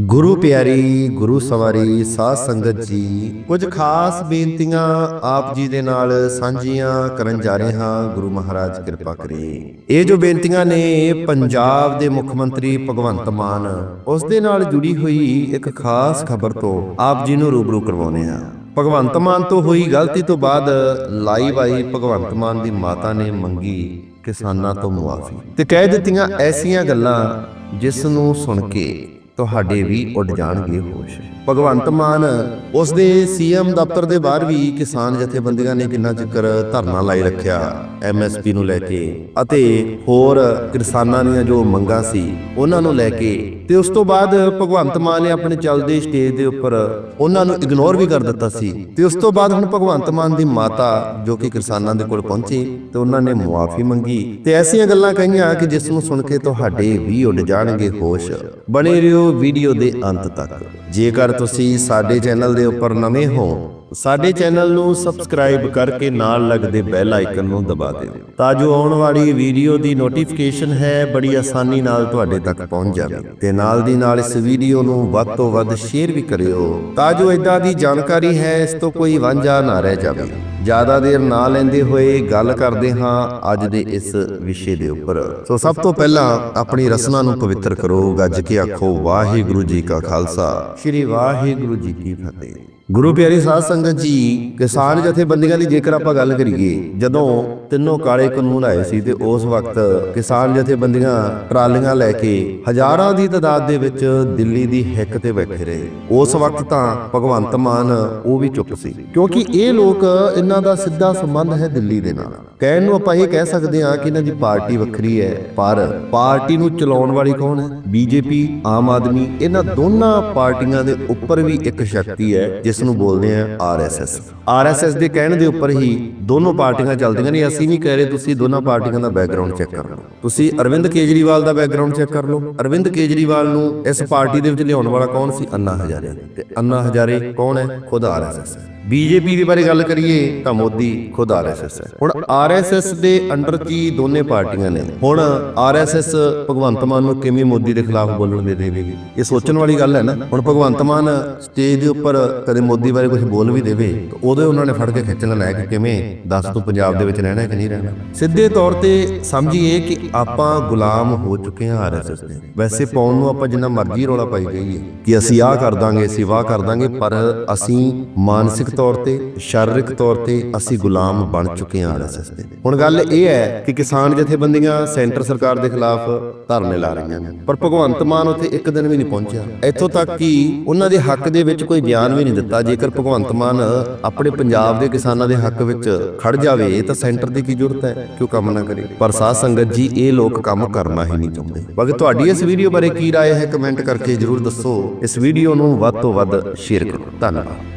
ਗੁਰੂ ਪਿਆਰੀ, ਗੁਰੂ ਸਵਾਰੀ, ਸਾਧ ਸੰਗਤ ਜੀ, ਕੁਝ ਖਾਸ ਬੇਨਤੀਆਂ ਆਪ ਜੀ ਦੇ ਨਾਲ ਸਾਂਝੀਆਂ ਕਰਨ ਜਾ ਰਹੇ ਹਾਂ। ਗੁਰੂ ਮਹਾਰਾਜ, ਕਿਰਪਾ ਕਰੇ। ਇਹ ਜੋ ਬੇਨਤੀਆਂ ਨੇ ਪੰਜਾਬ ਦੇ ਮੁੱਖ ਮੰਤਰੀ ਭਗਵੰਤ ਮਾਨ, ਉਸ ਦੇ ਨਾਲ ਜੁੜੀ ਹੋਈ ਇੱਕ ਖਾਸ ਖਬਰ ਤੋਂ ਆਪ ਜੀ ਨੂੰ ਰੂਬਰੂ ਕਰਵਾਉਨੇ ਆ ਭਗਵੰਤ ਮਾਨ ਤੋਂ ਹੋਈ ਗਲਤੀ ਤੋਂ ਬਾਅਦ ਲਾਈਵ ਆਈ ਭਗਵੰਤ ਮਾਨ ਦੀ ਮਾਤਾ ਨੇ ਮੰਗੀ ਕਿਸਾਨਾਂ ਤੋਂ ਮੁਆਫੀ ਤੇ ਕਹਿ ਦਿੱਤੀਆਂ ਐਸੀਆਂ ਗੱਲਾਂ ਜਿਸ ਨੂੰ ਸੁਣ ਕੇ ਤੁਹਾਡੇ ਵੀ ਉੱਡ ਜਾਣਗੇ ਹੋਸ਼। ਭਗਵੰਤ ਮਾਨ ਉਸ ਦੇ ਸੀਐਮ ਦਫ਼ਤਰ ਦੇ ਬਾਹਰ ਵੀ ਕਿਸਾਨ ਜਥੇਬੰਦੀਆਂ ਨੇ ਕਿੰਨਾ ਚਿਰ ਧਰਨਾ ਲਾਈ ਰੱਖਿਆ, ਐਮਐਸਪੀ ਨੂੰ ਲੈ ਕੇ। ਅਤੇ ਹੋਰ ਕਿਸਾਨਾਂ ਦੀਆਂ ਜੋ ਮੰਗਾਂ ਸੀ, ਉਹਨਾਂ ਨੂੰ ਲੈ ਕੇ। ਤੇ ਉਸ ਤੋਂ ਬਾਅਦ ਭਗਵੰਤ ਮਾਨ ਨੇ ਆਪਣੇ ਚੱਲਦੇ ਸਟੇਜ ਦੇ ਉੱਪਰ ਉਹਨਾਂ ਨੂੰ ਇਗਨੋਰ ਵੀ ਕਰ ਦਿੱਤਾ ਸੀ। ਤੇ ਉਸ ਤੋਂ ਬਾਅਦ ਹੁਣ ਭਗਵੰਤ ਮਾਨ ਦੀ ਮਾਤਾ, ਜੋ ਕਿ ਕਿਸਾਨਾਂ ਦੇ ਕੋਲ ਪਹੁੰਚੀ, ਤੇ ਉਹਨਾਂ ਨੇ ਮੁਆਫੀ ਮੰਗੀ। ਤੇ ਐਸੀਆਂ ਗੱਲਾਂ ਕਹੀਆਂ ਕਿ ਜਿਸ ਨੂੰ ਸੁਣ ਕੇ ਤੁਹਾਡੇ ਵੀ ਉੱਡ ਜਾਣਗੇ ਹੋਸ਼। ਬਣੇ ਰਹੋ ਵੀਡੀਓ ਦੇ ਅੰਤ ਤੱਕ। ਜੇਕਰ ਤੁਸੀਂ ਸਾਡੇ ਚੈਨਲ ਦੇ ਉੱਪਰ ਨਵੇਂ ਹੋ ਸਾਡੇ ਚੈਨਲ ਨੂੰ ਸਬਸਕ੍ਰਾਈਬ ਕਰਕੇ ਨਾਲ ਲੱਗਦੇ ਬੈਲ ਆਈਕਨ ਨੂੰ ਦਬਾ ਦਿਓ ਤਾਂ ਜੋ ਆਉਣ ਵਾਲੀ ਵੀਡੀਓ ਦੀ ਨੋਟੀਫਿਕੇਸ਼ਨ ਹੈ, ਬੜੀ ਆਸਾਨੀ ਨਾਲ ਤੁਹਾਡੇ ਤੱਕ ਪਹੁੰਚ ਜਾਵੇ। ਤੇ ਨਾਲ ਦੀ ਨਾਲ ਇਸ ਵੀਡੀਓ ਨੂੰ ਵੱਧ ਤੋਂ ਵੱਧ ਸ਼ੇਅਰ ਵੀ ਕਰਿਓ ਤਾਂ ਜੋ ਇਦਾਂ ਦੀ ਜਾਣਕਾਰੀ ਹੈ, ਇਸ ਤੋਂ ਕੋਈ ਵਾਂਝਾ ਨਾ ਰਹਿ ਜਾਵੇ। ਜ਼ਿਆਦਾ ਦੇਰ ਨਾ ਲੈਂਦੇ ਹੋਏ ਗੱਲ ਕਰਦੇ ਹਾਂ ਅੱਜ ਦੇ ਇਸ ਵਿਸ਼ੇ ਦੇ ਉੱਪਰ। ਸੋ ਸਭ ਤੋਂ ਪਹਿਲਾਂ ਆਪਣੀ ਰਸਨਾ ਨੂੰ ਪਵਿੱਤਰ ਕਰੋ, ਗੱਜ ਕੇ ਆਖੋ, ਵਾਹਿਗੁਰੂ ਜੀ ਕਾ ਖਾਲਸਾ। ਸ੍ਰੀ ਵਾਹਿਗੁਰੂ ਜੀ ਕੀ ਫਤਿਹ। ਗੁਰੂ ਪਿਆਰੀ ਸਾਧ ਸੰਗਤ ਜੀ, ਕਿਸਾਨ ਜਥੇਬੰਦੀਆਂ ਦੀ ਜੇਕਰ ਆਪਾਂ ਗੱਲ ਕਰੀਏ, ਜਦੋਂ ਤਿੰਨੋਂ ਕਾਲੇ ਕਾਨੂੰਨ ਆਏ ਸੀ ਤੇ ਉਸ ਵਕਤ ਕਿਸਾਨ ਜਥੇਬੰਦੀਆਂ ਟਰਾਲੀਆਂ ਲੈ ਕੇ ਹਜ਼ਾਰਾਂ ਦੀ ਤਾਦਾਦ ਦੇ ਵਿੱਚ ਦਿੱਲੀ ਦੀ ਹਿੱਕ ਤੇ ਬੈਠੇ ਰਹੇ, ਉਸ ਵਕਤ ਤਾਂ ਭਗਵੰਤ ਮਾਨ ਉਹ ਵੀ ਚੁੱਪ ਸੀ। ਕਿਉਂਕਿ ਇਹ ਲੋਕ ਇਹਨਾਂ ਦਾ ਸਿੱਧਾ ਸੰਬੰਧ ਹੈ ਦਿੱਲੀ ਦੇ ਨਾਲ। ਕਹਿਣ ਨੂੰ ਆਪਾਂ ਇਹ ਕਹਿ ਸਕਦੇ ਹਾਂ ਕਿ ਇਹਨਾਂ ਦੀ ਪਾਰਟੀ ਵੱਖਰੀ ਹੈ, ਪਰ ਪਾਰਟੀ ਨੂੰ ਚਲਾਉਣ ਵਾਲੀ ਕੌਣ ਹੈ? ਬੀਜੇਪੀ, ਆਮ ਆਦਮੀ, ਇਹਨਾਂ ਦੋਨਾਂ ਪਾਰਟੀਆਂ ਦੇ ਉੱਪਰ ਵੀ ਇੱਕ ਸ਼ਕਤੀ ਹੈ, ਜਿਸ ਨੂੰ ਬੋਲਦੇ ਆ ਆਰਐਸਐਸ ਆਰਐਸਐਸ ਦੇ ਕਹਿਣ ਦੇ ਉੱਪਰ ਹੀ ਦੋਨੋਂ ਪਾਰਟੀਆਂ ਚੱਲਦੀਆਂ ਨੇ। ਅਸੀਂ ਨਹੀਂ ਕਹਿ ਰਹੇ, ਤੁਸੀਂ ਦੋਨਾਂ ਪਾਰਟੀਆਂ ਦਾ ਬੈਕਗ੍ਰਾਉਂਡ ਚੈੱਕ ਕਰ ਲਓ। ਤੁਸੀਂ ਅਰਵਿੰਦ ਕੇਜਰੀਵਾਲ ਦਾ ਬੈਕਗ੍ਰਾਉਂਡ ਚੈੱਕ ਕਰ ਲਓ। ਅਰਵਿੰਦ ਕੇਜਰੀਵਾਲ ਨੂੰ ਇਸ ਪਾਰਟੀ ਦੇ ਵਿੱਚ ਲਿਆਉਣ ਵਾਲਾ ਕੌਣ ਸੀ? ਅੰਨਾ ਹਜ਼ਾਰੇ। ਤੇ ਅੰਨਾ ਹਜ਼ਾਰੇ ਕੌਣ ਹੈ? ਖੁਦ ਆਰਐਸਐਸ ਹੈ। ਬੀਜੇਪੀ ਦੀ ਬਾਰੇ ਗੱਲ ਕਰੀਏ ਤਾਂ ਮੋਦੀ ਖੁਦ ਆਰਐਸਐਸ ਹੈ। ਹੁਣ ਆਰਐਸਐਸ ਦੇ ਅੰਡਰ 'ਚ ਦੋਨੇ ਪਾਰਟੀਆਂ ਨੇ? ਹੁਣ ਆਰਐਸਐਸ ਭਗਵੰਤ ਮਾਨ ਨੂੰ ਕਿਵੇਂ ਮੋਦੀ ਦੇ ਖਿਲਾਫ ਬੋਲਣ ਦੇ ਦੇਵੇਗੀ? ਇਹ ਸੋਚਣ ਵਾਲੀ ਗੱਲ ਹੈ ਨਾ। ਹੁਣ ਭਗਵੰਤ ਮਾਨ ਸਟੇਜ ਦੇ ਉੱਪਰ ਕਦੇ ਮੋਦੀ ਬਾਰੇ ਕੁਝ ਬੋਲ ਵੀ ਦੇਵੇ, ਤਾਂ ਉਦੋਂ ਉਹਨਾਂ ਨੇ ਫੜ ਕੇ ਖਿੱਚਣ ਲੈ ਕਿ ਕਿਵੇਂ ਦੱਸ ਤੂੰ ਪੰਜਾਬ ਦੇ ਵਿੱਚ ਰਹਿਣਾ ਕਿ ਨਹੀਂ ਰਹਿਣਾ। ਸਿੱਧੇ ਤੌਰ ਤੇ ਸਮਝੀਏ ਕਿ ਆਪਾਂ ਗੁਲਾਮ ਹੋ ਚੁੱਕੇ ਹਾਂ ਆਰਐਸਐਸ ਦੇ। ਵੈਸੇ ਪਾਉਣ ਨੂੰ ਆਪਾਂ ਜਿੰਨਾ ਮਰਜ਼ੀ ਰੋਲਾ ਪਾਈ ਜਾਈਏ ਕਿ ਅਸੀਂ ਆਹ ਕਰ ਦਾਂਗੇ, ਅਸੀਂ ਵਾਹ ਕਰ ਦਾਂਗੇ, ਪਰ ਅਸੀਂ ਮਾਨਸਿਕ ਤੌਰ ਤੇ ਸਰੀਰਕ ਤੌਰ ਤੇ ਅਸੀਂ ਗੁਲਾਮ ਬਣ ਚੁੱਕੇ ਹਾਂ ਆਰਐਸਐਸ ਦੇ ਹੁਣ ਗੱਲ ਇਹ ਹੈ ਕਿ ਕਿਸਾਨ ਜਥੇਬੰਦੀਆਂ ਸੈਂਟਰ ਸਰਕਾਰ ਦੇ ਖਿਲਾਫ ਧਰਨੇ ਲਾ ਰਹੀਆਂ ਨੇ ਪਰ ਭਗਵੰਤ ਮਾਨ ਉੱਥੇ ਇੱਕ ਦਿਨ ਵੀ ਨਹੀਂ ਪਹੁੰਚਿਆ ਇੱਥੋਂ ਤੱਕ ਕਿ ਉਹਨਾਂ ਦੇ ਹੱਕ ਦੇ ਵਿੱਚ ਕੋਈ ਬਿਆਨ ਵੀ ਨਹੀਂ ਦਿੱਤਾ ਜੇਕਰ ਭਗਵੰਤ ਮਾਨ ਆਪਣੇ ਪੰਜਾਬ ਦੇ ਕਿਸਾਨਾਂ ਦੇ ਹੱਕ ਵਿੱਚ ਖੜ ਜਾਵੇ ਤਾਂ ਸੈਂਟਰ ਦੀ ਕੀ ਜ਼ਰੂਰਤ ਹੈ ਕਿ ਉਹ ਕੰਮ ਨਾ ਕਰੇ ਪਰ ਸਾਧ ਸੰਗਤ ਜੀ ਇਹ ਲੋਕ ਕੰਮ ਕਰਨਾ ਹੀ ਨਹੀਂ ਚਾਹੁੰਦੇ ਬਾਕੀ ਤੁਹਾਡੀ ਇਸ ਵੀਡੀਓ ਬਾਰੇ ਕੀ رائے ਹੈ ਕਮੈਂਟ ਕਰਕੇ ਜਰੂਰ ਦੱਸੋ ਇਸ ਵੀਡੀਓ ਨੂੰ ਵੱਧ ਤੋਂ ਵੱਧ ਸ਼ੇਅਰ ਕਰੋ ਧੰਨਵਾਦ